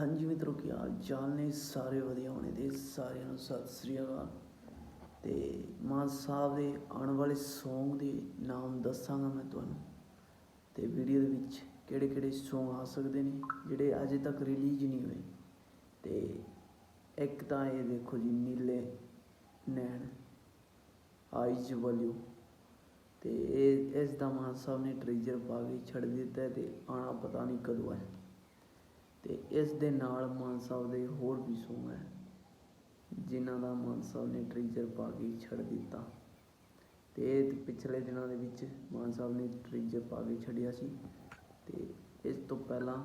ਹਾਂਜੀ ਮਿੱਤਰੋ, ਕੀ ਹਾਲ ਚਾਲ ਨੇ? ਸਾਰੇ ਵਧੀਆ ਹੋਣੇ ਤੇ ਸਾਰਿਆਂ ਨੂੰ ਸਤਿ ਸ੍ਰੀ ਅਕਾਲ। ਤੇ ਮਾਨ ਸਾਹਿਬ ਦੇ ਆਉਣ ਵਾਲੇ Song ਦੇ ਨਾਮ ਦੱਸਾਂਗਾ ਮੈਂ ਤੁਹਾਨੂੰ। ਤੇ ਵੀਡੀਓ ਦੇ ਵਿੱਚ ਕਿਹੜੇ ਕਿਹੜੇ Song ਆ ਸਕਦੇ ਨੇ, ਜਿਹੜੇ ਅਜੇ ਤੱਕ ਰਿਲੀਜ਼ ਨਹੀਂ ਹੋਏ। ਤੇ ਇੱਕ ਤਾਂ ਇਹ ਦੇਖੋ ਜੀ, ਨੀਲੇ ਨੈਣ ਆਈਜ਼ ਵਲਿਊ ਤੇ ਇਹ, ਇਸ ਦਾ ਮਾਨ ਸਾਹਿਬ ਨੇ ਟ੍ਰੇਜਰ ਪਾ ਕੇ ਛੱਡ ਦਿੱਤਾ ਹੈ ਤੇ ਆਣਾ ਪਤਾ ਨਹੀਂ ਕਦੋਂ ਹੈ ਤੇ ਇਸ ਦੇ ਨਾਲ ਮਾਨ ਸਾਹਿਬ ਦੇ ਹੋਰ ਵੀ Song ਹੈ ਜਿਨ੍ਹਾਂ ਦਾ ਮਾਨ ਸਾਹਿਬ ਨੇ ਟ੍ਰੇਜਰ ਪਾ ਕੇ ਛੱਡ ਦਿੱਤਾ। ਤੇ ਪਿਛਲੇ ਦਿਨਾਂ ਦੇ ਵਿੱਚ ਮਾਨ ਸਾਹਿਬ ਨੇ ਟ੍ਰੇਜਰ ਪਾ ਕੇ ਛੱਡਿਆ ਸੀ। ਤੇ ਇਸ ਤੋਂ ਪਹਿਲਾਂ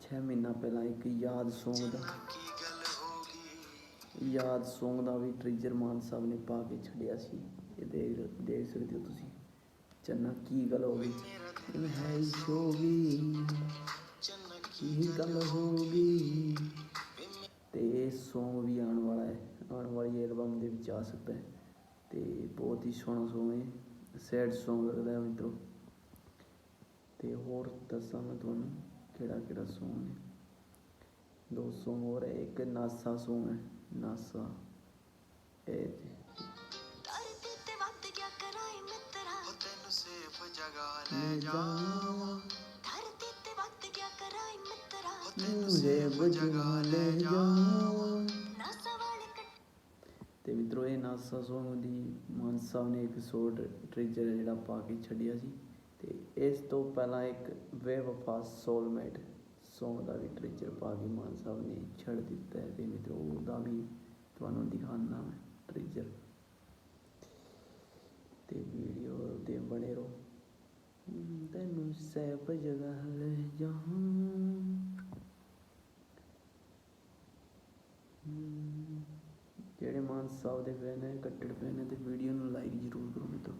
6 ਮਹੀਨਾ ਪਹਿਲਾਂ ਇੱਕ ਯਾਦ Song ਦਾ ਯਾਦ Song ਦਾ ਵੀ ਟ੍ਰੇਜਰ ਮਾਨ ਸਾਹਿਬ ਨੇ ਪਾ ਕੇ ਛੱਡਿਆ ਸੀ। ਇਹ ਦੇਖ ਦੇਖ ਸਕਦੇ ਹੋ ਤੁਸੀਂ। ਚੰਨਾ ਕੀ ਗੱਲ ਹੋ ਗਈ? ਇਹ ਹੈ ਸ਼ੋਗੀ ਕੀ ਗੱਲ ਹੋ ਗਈ ਤੇ Song ਵੀ ਆਉਣ ਵਾਲਾ ਹੈ ਆਉਣ ਵਾਲੀ ਐਲਬਮ ਦੇ ਵਿੱਚ ਆ ਸਕਦਾ ਹੈ। ਤੇ ਬਹੁਤ ਹੀ ਸੋਹਣਾ Song ਹੈ ਸੈਡ Song ਲੱਗਦਾ ਹੈ ਮਿੱਤਰੋ ਤੇ। ਹੋਰ ਦੱਸਾਂ ਮੈਂ ਤੁਹਾਨੂੰ ਕਿਹੜਾ ਕਿਹੜਾ Song ਹੈ। ਦੋ Song ਹੋਰ ਹੈ ਇੱਕ ਨਾਸਾ Song ਹੈ ਨਾਸਾ। ਇਹ ਤੈਨੂੰ ਸੇਫ ਜਗਾ ਲੈ ਲੈ ਮਿੱਤਰਾ ਮੈਨੂੰ ਜਗਾ ਲੈ ਜਾ ਤੇ ਮਿੱਤਰੋ ਇਹ ਨਾਸਾ Song ਦੀ ਮਾਨ ਸਾਹਿਬ ਨੇ ਇੱਕ ਸ਼ੋਰਟ ਟ੍ਰੇਜਰ ਜਿਹੜਾ ਪਾ ਕੇ ਛੱਡਿਆ ਸੀ ਤੇ ਇਸ ਤੋਂ ਪਹਿਲਾਂ ਇੱਕ ਬੇਵਫਾ ਸੋਲਮੇਟ ਸੌਂਗ ਦਾ ਵੀ ਟ੍ਰੇਜਰ ਪਾ ਕੇ ਮਾਨ ਸਾਹਿਬ ਨੇ ਛੱਡ ਦਿੱਤਾ ਹੈ ਤੇ ਮਿੱਤਰੋ ਉਹਦਾ ਵੀ ਤੁਹਾਨੂੰ ਦਿਖਾਉਣਾ ਮੈਂ ਟ੍ਰੇਜਰ ਤੇ ਵੀਡੀਓ ਦੇ ਬਣੇ ਰਹੋ। ਹਮ, ਤੈਨੂੰ ਸੈਫ ਜਗ੍ਹਾ ਲੈ ਜਾਵਾਂ। ਜਿਹੜੇ ਮਾਨ ਸਾਹਿਬ ਦੇ ਫੈਨ ਹੈ ਕੱਟੜ ਫੈਨ ਹੈ ਤੇ ਵੀਡੀਓ ਨੂੰ ਲਾਈਕ ਜ਼ਰੂਰ ਕਰੋ ਮਿੱਤਰੋ।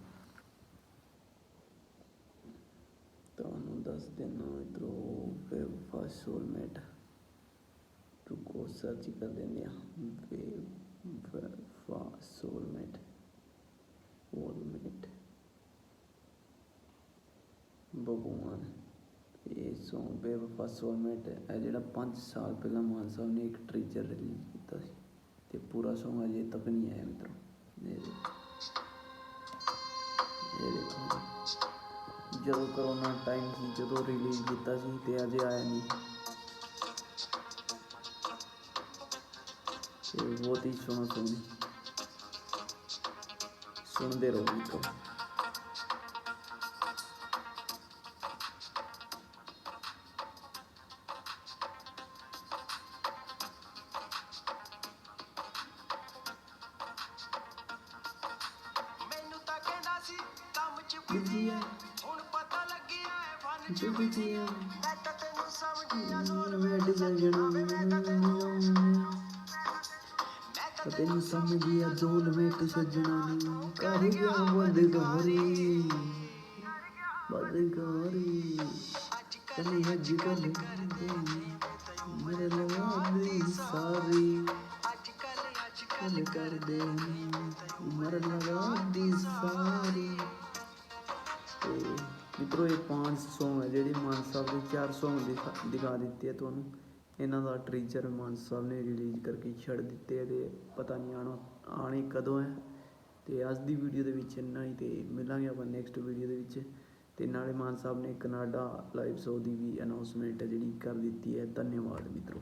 ਤੁਹਾਨੂੰ ਦੱਸ ਦਿੰਦਾ ਮਿੱਤਰੋ ਬੇਵਫਾ ਸੋਲਮੇਟ ਰੁਕੋ ਸਰਚ ਕਰ ਲੈਂਦੇ ਆ ਬੇਵਫਾ ਸੋਲਮੇਟ ਸੋਲਮੇਟ ਭਗਵਾਨ ਇਹ Song ਬੇਵਫਾ ਸੋਲਮੇਟ ਹੈ ਜਿਹੜਾ 5 ਸਾਲ ਪਹਿਲਾਂ ਮਾਨ ਸਾਹਿਬ ਨੇ ਇੱਕ ਟ੍ਰੇਜਰ ਰਿਲੀਜ਼ ਕੀਤਾ ਸੀ। ਤੇ ਪੂਰਾ Song ਅਜੇ ਤੱਕ ਨਹੀਂ ਆਇਆ ਮਿੱਤਰੋ। ਜਦੋਂ ਕਰੋਨਾ ਟਾਈਮ ਸੀ, ਜਦੋਂ ਰਿਲੀਜ਼ ਕੀਤਾ ਸੀ ਤੇ ਅਜੇ ਆਇਆ ਨਹੀਂ। ਇਹ ਬਹੁਤ ਹੀ ਸੋਹਣਾ Song ਸੁਣਦੇ ਰਹੋ ਮਿੱਤਰੋ। ਬਿਜ਼ੀ ਹੁਣ ਪਤਾ ਲੱਗਿਆ ਹੈ ਫਨ ਜੋ ਬਿਜ਼ੀ ਮੈਂ ਤਾਂ ਤੈਨੂੰ ਸਮਝਿਆ ਜ਼ੋਰ ਵੇਟ ਜੰਗਣਾ ਤੈਨੂੰ ਸਮਝਿਆ ਦੋਲ ਵੇਟ ਸੱਜਣਾ ਨੀ ਕਰ ਗਿਆ ਬਦਗਾਰੀ ਬਦਗਾਰੀ ਅੱਜ ਕੱਲ ਕਲੀ ਅੱਜ ਕੱਲ ਮੇਰੇ ਲਵਾਦੀ ਸਾਰੀ ਅੱਜ ਕੱਲ ਅੱਜ ਕੱਲ ਕਰਦੇ ਮਰ ਮਿੱਤਰੋ ਇਹ ਪੰਜ Song ਹੈ, ਜਿਹੜੀ ਮਾਨ ਸਾਹਿਬ ਦੇ ਚਾਰ Song ਦਿਖਾ ਦਿਖਾ ਦਿੱਤੇ ਤੁਹਾਨੂੰ। ਇਹਨਾਂ ਦਾ ਟ੍ਰੀਜਰ ਮਾਨ ਸਾਹਿਬ ਨੇ ਰਿਲੀਜ਼ ਕਰਕੇ ਛੱਡ ਦਿੱਤੇ ਹੈ ਤੇ ਪਤਾ ਨਹੀਂ ਆਣਾ ਆਣੇ ਕਦੋਂ ਹੈ। ਤੇ ਅੱਜ ਦੀ ਵੀਡੀਓ ਦੇ ਵਿੱਚ ਇੰਨਾ ਹੀ ਤੇ ਮਿਲਾਂਗੇ ਆਪਾਂ ਨੈਕਸਟ ਵੀਡੀਓ ਦੇ ਵਿੱਚ। ਤੇ ਨਾਲੇ ਮਾਨ ਸਾਹਿਬ ਨੇ ਕਨਾਡਾ ਲਾਈਵ ਸ਼ੋਅ ਦੀ ਵੀ ਅਨਾਉਂਸਮੈਂਟ ਜਿਹੜੀ ਕਰ ਦਿੱਤੀ ਹੈ। ਧੰਨਵਾਦ ਮਿੱਤਰੋ।